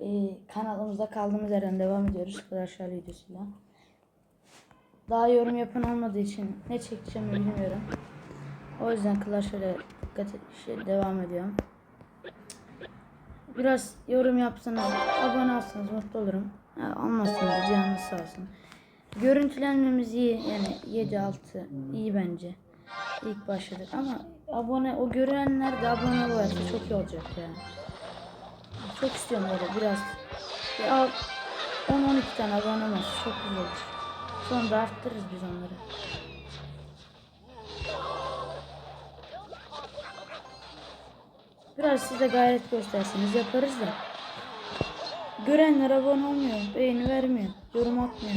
Ee, kanalımızda kaldığımız yerden devam ediyoruz. Arkadaşlar videosuyla. Daha yorum yapan olmadığı için ne çekeceğimi bilmiyorum. O yüzden Clash'lara dikkat şey, devam ediyorum. Biraz yorum yapsanız, abone olsanız mutlu olurum. Olmazsanız da canınız sağ olsun. Görüntülenmemiz iyi. Yani 7-6 iyi bence. İlk başladık ama abone o görenler de abone olursa çok iyi olacak ya. Çok istiyorum böyle biraz. Bir al 10-12 tane abone olması çok güzel olur. Sonra da arttırırız biz onları. Biraz siz de gayret gösterseniz yaparız da. Görenler abone olmuyor, beğeni vermiyor, yorum atmıyor.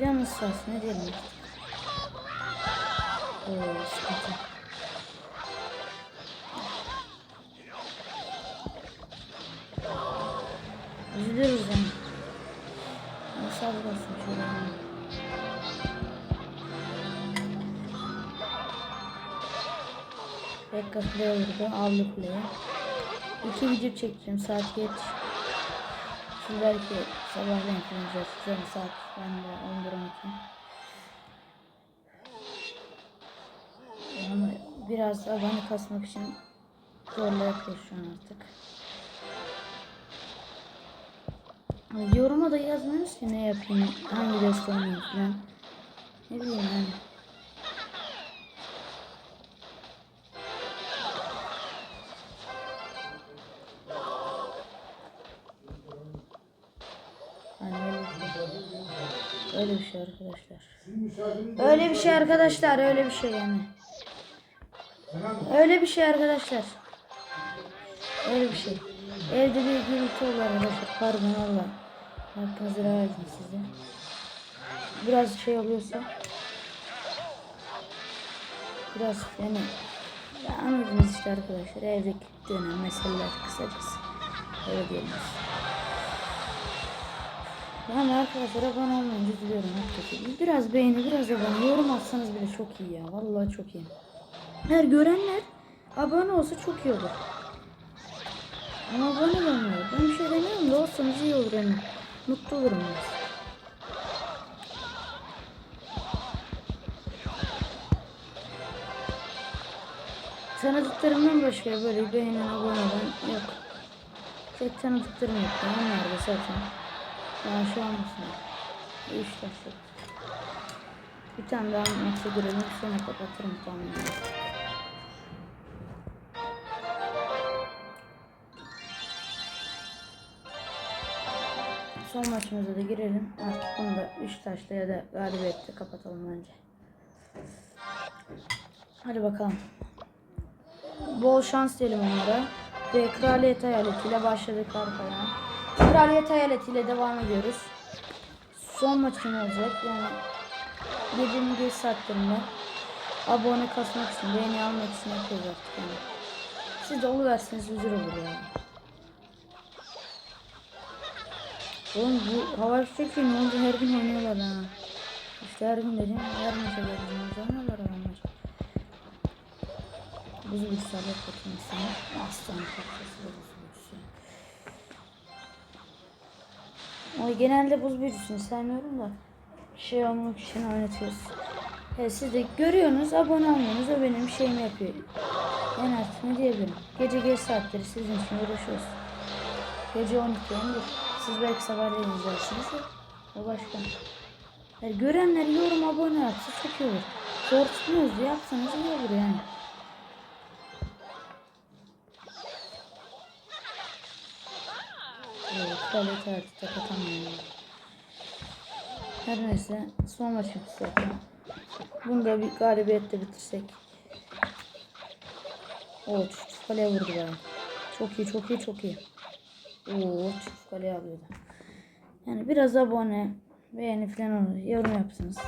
Canınız sağ olsun ne diyelim. Oo, sıkıntı. Bekka play vurdu. Aldı play'i. İki video çekeceğim. Saat geç. Şimdi belki sabahleyin falan izleyeceğiz. Saat ben de 11-12. Ama biraz abone kasmak için zorla yapıyoruz şu an artık. Yoruma da yazmıyoruz ki ne yapayım, hangi deste oynayayım. Ne bileyim yani. Öyle bir şey arkadaşlar. Öyle bir şey arkadaşlar, öyle bir şey yani. Öyle bir şey arkadaşlar. Öyle bir şey. Evde bir gürültü olur arkadaşlar. Pardon valla. Hakkınızı verdim size. Biraz şey oluyorsa. Biraz yani. Ya anladınız işte arkadaşlar. Evdeki dönem meseleler kısacası. Öyle diyelim. Yani arkadaşlar abone olmayınca üzülüyorum hakikaten. Biraz beğeni, biraz abone. Yorum atsanız bile çok iyi ya. Vallahi çok iyi. Her görenler abone olsa çok iyi olur. Ama abone olmuyor. Ben bir şey demiyorum da olsanız iyi olur yani. Mutlu olurum biraz. Tanıdıklarımdan başka böyle beğenen abone olan yok. Tek tanıdıklarım yok. Onlar da zaten. Daha şu an mısın? Üç taş Bir tane daha maçı görelim sonra kapatırım tahminen. Son maçımıza da girelim. Artık bunu da 3 taşla ya da galibiyetle kapatalım bence. Hadi bakalım. Bol şans diyelim onlara. Ve kraliyet hayaletiyle başladık arkaya. Kraliyet hayaletiyle devam ediyoruz. Son maçım olacak. Yani gecenin geç saatlerinde abone kasmak için, beğeni almak için yapıyoruz yani. Siz de oluverseniz güzel olur yani. Oğlum bu hava iyi. Ne oldu her gün oynuyorlar ha. İşte her gün dedim her maça geleceğim. Oynuyorlar adamlar. Buz bilgisayarlar katılmasını. Aslan parçası da O genelde buz büyücüsünü sevmiyorum da şey olmak için oynatıyoruz. Evet, siz de görüyorsunuz, abone olmuyorsunuz. O benim şeyimi yapıyor. Yani artık ne diyebilirim. Gece geç saatleri sizin için uğraşıyoruz. Gece 12 11. Siz belki sabahleyin izlersiniz de. O başka. Yani görenler yorum abone yapsa çok iyi olur. Zor yapsanız iyi olur yani. Kalite artık kapatamıyorum. Her neyse son maçımız zaten. Bunu da bir galibiyetle bitirsek. Oo çift kaleye vurdu bana. Çok iyi çok iyi çok iyi. Oo çift kaleye alıyordu. Yani biraz abone beğeni falan olur. Yorum yapsınız.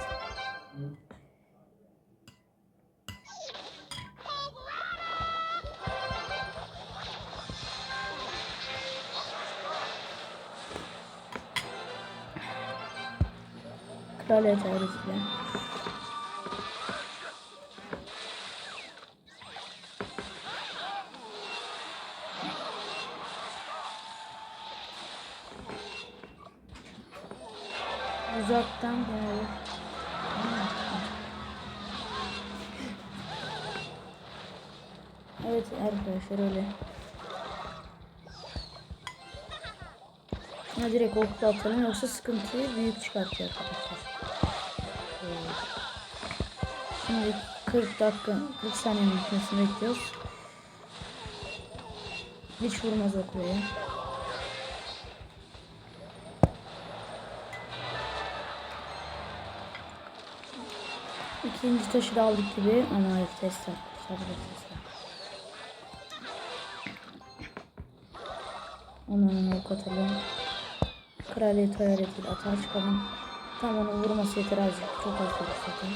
Kral yeteriz ya. Uzaktan bağlı. Evet arkadaşlar öyle. Şuna direkt okla atalım yoksa sıkıntıyı büyük çıkartıyor arkadaşlar. Evet. Şimdi 40 dakika 40 saniye bitmesini bekliyoruz. Hiç vurmaz okluya. İkinci taşı da aldık gibi ama hayır testler. Sadece testler. Onu ok atalım. Kraliyet hayaletiyle atar çıkalım. Tam onu vurması yeter azıcık. Çok az vurur zaten.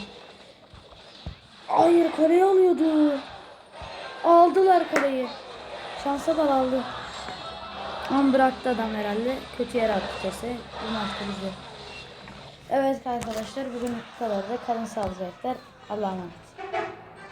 Hayır kareyi alıyordu. Aldılar kareyi. Şansa bal aldı. Ama bıraktı adam herhalde. Kötü yere attı kese. Bunu attı bize. Evet arkadaşlar bugün bu kadar da kalın sağlıcaklar. Allah'a emanet.